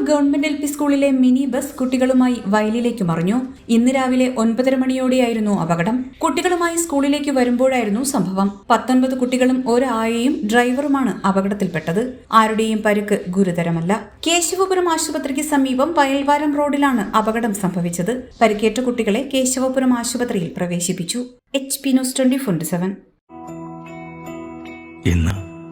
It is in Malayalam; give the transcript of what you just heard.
ഗവൺമെന്റ് എൽ പി സ്കൂളിലെ മിനി ബസ് കുട്ടികളുമായി വയലിലേക്ക് മറിഞ്ഞു. ഇന്ന് രാവിലെ ഒൻപതര മണിയോടെയായിരുന്നു അപകടം. കുട്ടികളുമായി സ്കൂളിലേക്ക് വരുമ്പോഴായിരുന്നു സംഭവം. പത്തൊൻപത് കുട്ടികളും ഒരായയും ഡ്രൈവറുമാണ് അപകടത്തിൽപ്പെട്ടത്. ആരുടെയും പരുക്ക് ഗുരുതരമല്ല. കേശവപുരം ആശുപത്രിക്ക് സമീപം വയൽവാരം റോഡിലാണ് അപകടം സംഭവിച്ചത്. പരിക്കേറ്റ കുട്ടികളെ കേശവപുരം ആശുപത്രിയിൽ പ്രവേശിപ്പിച്ചു. H P news twenty four seven. ഇന്ന്